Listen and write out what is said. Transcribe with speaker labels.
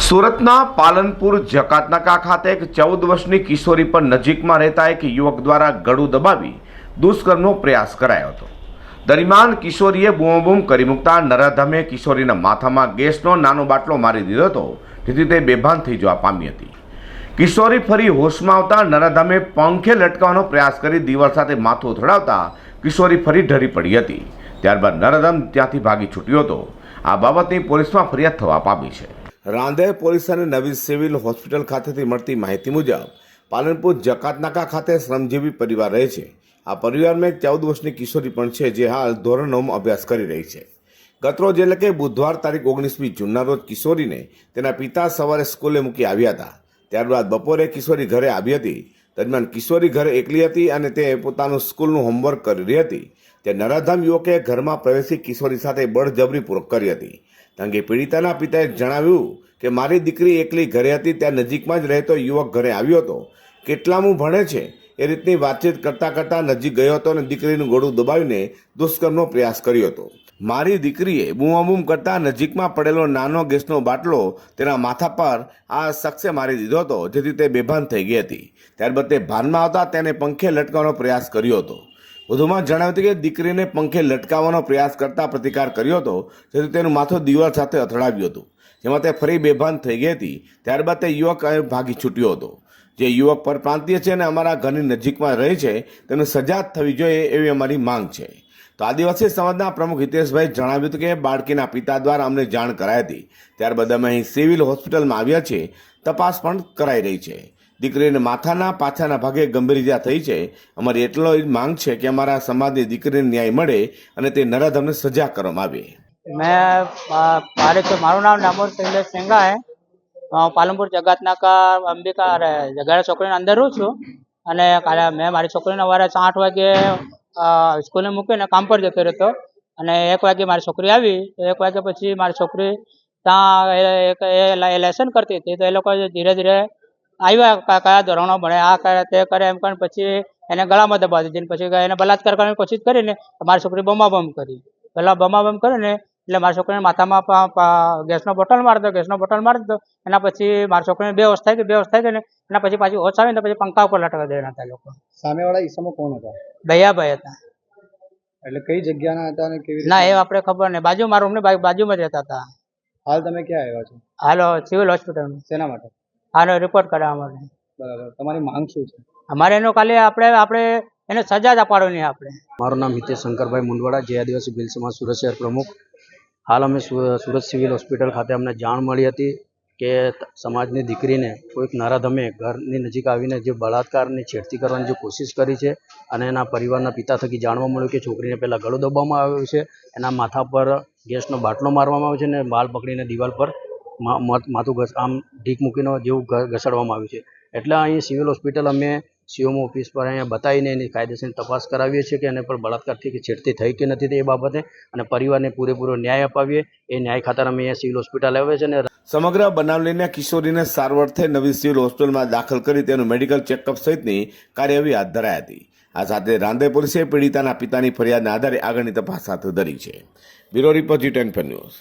Speaker 1: સુરતના પાલનપુર જકાતનાકા ખાતે એક ચૌદ વર્ષની કિશોરી પર નજીકમાં રહેતા એક યુવક દ્વારા ગળું દબાવી દુષ્કર્મનો પ્રયાસ કરાયો હતો. દરમિયાન કિશોરીએ બૂમબૂમ કરી મૂકતા નરાધમે કિશોરીના માથામાં ગેસનો નાનો બાટલો મારી દીધો હતો. જેથી તે બેભાન થઈ જવા પામી હતી. કિશોરી ફરી હોશમાં આવતા નરાધમે પંખે લટકાવવાનો પ્રયાસ કરી દિવાલ સાથે માથું અથડાવતા કિશોરી ફરી ઢરી પડી હતી. ત્યારબાદ નરાધમ ત્યાંથી ભાગી છૂટ્યો હતો. આ બાબતની પોલીસમાં ફરિયાદ થવા પામી છે. રાંદેર પોલીસ અને નવી સિવિલ હોસ્પિટલ ખાતેથી મળતી માહિતી મુજબ, પાલનપુર જકાતનાકા ખાતે શ્રમજીવી પરિવાર રહે છે. આ પરિવારમાં એક ચૌદ વર્ષની કિશોરી પણ છે જે હાલ ધોરણ નવમાં અભ્યાસ કરી રહી છે. ગતરોજ એટલે કે બુધવાર તારીખ ઓગણીસમી જૂનના રોજ કિશોરીને તેના પિતા સવારે સ્કૂલે મૂકી આવ્યા હતા. ત્યારબાદ બપોરે કિશોરી ઘરે આવી હતી. દરમિયાન કિશોરી ઘરે એકલી હતી અને તે પોતાનું સ્કૂલનું હોમવર્ક કરી રહી હતી. તે નરાધામ યુવકે ઘરમાં પ્રવેશી કિશોરી સાથે બળજબરીપૂર્વક કરી હતી. કારણ કે પીડિતાના પિતાએ જણાવ્યું કે મારી દીકરી એકલી ઘરે હતી, ત્યાં નજીકમાં જ રહેતો યુવક ઘરે આવ્યો હતો. કેટલામું ભણે છે એ રીતની વાતચીત કરતાં કરતાં નજીક ગયો હતો અને દીકરીનું ગોળું દબાવીને દુષ્કર્મનો પ્રયાસ કર્યો હતો. મારી દીકરીએ બૂમાબૂમ કરતાં નજીકમાં પડેલો નાનો ગેસનો બાટલો તેના માથા પર આ શખ્સે મારી દીધો હતો, જેથી તે બેભાન થઈ ગઈ હતી. ત્યારબાદ તે ભાનમાં આવતા તેને પંખે લટકાવવાનો પ્રયાસ કર્યો હતો. વધુમાં જણાવ્યું હતું કે દીકરીને પંખે લટકાવવાનો પ્રયાસ કરતા પ્રતિકાર કર્યો હતો, જેથી તેનું માથું દિવાલ સાથે અથડાવ્યું હતું. જેમાં તે ફરી બેભાન થઈ ગઈ હતી, ત્યારબાદ તે યુવક ભાગી છૂટ્યો હતો. જે યુવક પરપ્રાંતીય છે અને અમારા ઘરની નજીકમાં રહે છે, તેને સજા થવી જોઈએ એવી અમારી માંગ છે. તો આદિવાસી સમાજના પ્રમુખ હિતેશભાઈ જણાવ્યું હતું કે બાળકીના પિતા દ્વારા અમને જાણ કરાઈ હતી. ત્યારબાદ અમે અહીં સિવિલ હોસ્પિટલમાં આવ્યા છીએ, તપાસ પણ કરાઈ રહી છે. દીકરીને માથાના પાછાના ભાગે ગંભીર ઇજા થઈ છે. અમારી એટલો માંગ છે કે અમારા સમાજની દીકરીને ન્યાય મળે અને તે નરાધમને સજા કરવામાં આવે.
Speaker 2: મેં મારે તો મારું નામ નામોર સિંગલે સેંગા હે પાલનપુર જગતના કા અંબિકા, અરે, જગાડા છોકરીના અંદર રહું છું. અને કાલે મેં મારી છોકરીને સવારે આઠ વાગે સ્કૂલે મૂકીને કામ પર જતો રહેતો. અને એક વાગે મારી છોકરી આવી, તો એક વાગે પછી મારી છોકરી ત્યાં એ લેસન કરતી હતી. તો એ લોકો ધીરે ધીરે આવ્યા કયા ધોરણો ભણે આ કરે તે કરે એમ કરીને પછી એને ગળામાં દબાવી દીધી. પછી એને બલાત્કાર કરવાની કોશિશ કરીને મારી છોકરી બમાબમ કરી. પેલા બમાબમ કરીને એટલે મારી છોકરીને માથામાં ગેસનો બોટલ મારતો ગેસનો બોટલ મારતો એના પછી મારી છોકરીને બે વર્ષ થઈ ગઈ બે વર્ષ થઈ ગઈ ને એના પછી પાછી હોશ આવીને પછી પંખા ઉપર લટકાવી દેવાના હતા લોકો.
Speaker 3: સામેવાળા ઈસમો કોણ હતા?
Speaker 2: દયાભાઈ હતા.
Speaker 3: એટલે કઈ જગ્યાના હતા ને કેવી
Speaker 2: ના એ આપણે ખબર નહીં. બાજુ મારું બાજુ- બાજુમાં જ રહેતા હતા.
Speaker 3: હાલ તમે ક્યાં આવ્યા છો?
Speaker 2: હાલ સિવિલ હોસ્પિટલમાં.
Speaker 3: શેના માટે?
Speaker 2: આનો રિપોર્ટ કરાવવા માટે.
Speaker 3: બરાબર. તમારી માંગ શું છે?
Speaker 2: અમારે એનો ખાલી આપણે આપણે એને સજા જ અપાડવાની આપણે.
Speaker 4: મારું નામ હિતેશ શંકરભાઈ મુંડવાડા જે આદિવાસી ભીલ સમાજ સુરત શહેર પ્રમુખ. હાલ અમે સુરત સિવિલ હોસ્પિટલ ખાતે અમને જાણ મળી હતી કે સમાજની દીકરીને કોઈક નરાધમે ઘરની નજીક આવીને જે બળાત્કારની છેડતી કરવાની જે કોશિશ કરી છે અને એના પરિવારના પિતા થકી જાણવા મળ્યું કે છોકરીને પહેલાં ગળું દબાવવામાં આવ્યું છે એના માથા પર ગેસનો બાટલો મારવામાં આવ્યો છે અને બાલ પકડીને દિવાલ પર માથું ઘસ, આમ ઢીક મૂકીને જેવું ઘસાડવામાં આવ્યું છે. એટલે અહીં સિવિલ હોસ્પિટલ અમે સીઓમ ઓફિસ પર અહીંયા બતાવીને એની કાયદેસરની તપાસ કરાવીએ છીએ કે એને પર બળાત્કારથી કે છેડતી થઈ કે નથી તે એ બાબતે અને પરિવારને પૂરેપૂરો ન્યાય અપાવીએ. એ ન્યાય ખાતર અમે અહીંયા સિવિલ હોસ્પિટલ આવે છે અને
Speaker 1: સમગ્ર બનાવ લઈને કિશોરીને સારવારથે નવી સિવિલ હોસ્પિટલમાં દાખલ કરી તેનું મેડિકલ ચેકઅપ સહિતની કાર્યવાહી હાથ ધરાઈ હતી. આ સાથે રાંદેર પોલીસે પીડિતાના પિતાની ફરિયાદના આધારે આગળની તપાસ હાથ ધરી છે. Bureau report G ten news.